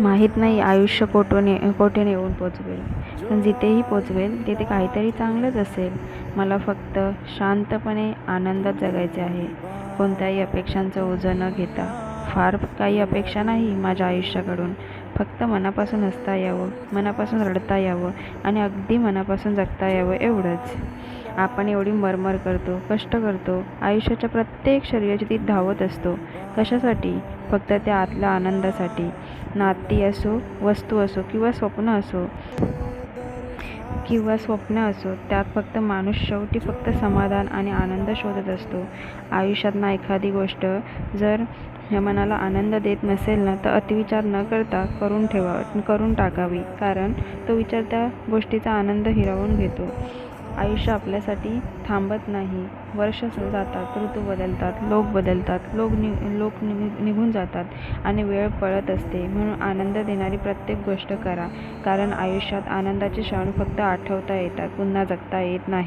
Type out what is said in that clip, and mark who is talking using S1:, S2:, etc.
S1: माहीत नाही आयुष्य कोठून ये कोठे नेऊन पोचवेल. पण जिथेही पोचवेल तिथे काहीतरी चांगलंच असेल. मला फक्त शांतपणे आनंदात जगायचे आहे. कोणत्याही अपेक्षांचं ओझं न घेता. फार काही अपेक्षा नाही माझ्या आयुष्याकडून. फक्त मनापासून हसता यावं मनापासून रडता यावं आणि अगदी मनापासून जगता यावं एवढंच. आपण एवढी मरमर करतो कष्ट करतो. आयुष्याच्या प्रत्येक शरीराची ती धावत असतो. कशासाठी? फक्त त्या आतल्या आनंदासाठी. नाती असो वस्तू असो किंवा स्वप्न असो किंवा स्वप्न असो त्यात फक्त माणूस शेवटी फक्त समाधान आणि आनंद शोधत असतो. आयुष्यात ना एखादी गोष्ट जर ह्या मनाला आनंद देत नसेल ना तर अतिविचार न करता करून ठेवा करून टाकावी. कारण तो विचार त्या गोष्टीचा आनंद हिरावून घेतो. आयुष्य आपल्यासाठी थांबत नाही. वर्ष जातात ऋतू बदलतात लोक बदलतात लोक नि लोक नि निघून जातात आणि वेळ पळत असते. म्हणून आनंद देणारी प्रत्येक गोष्ट करा. कारण आयुष्यात आनंदाचे क्षण फक्त आठवता येतात पुन्हा जगता येत नाही.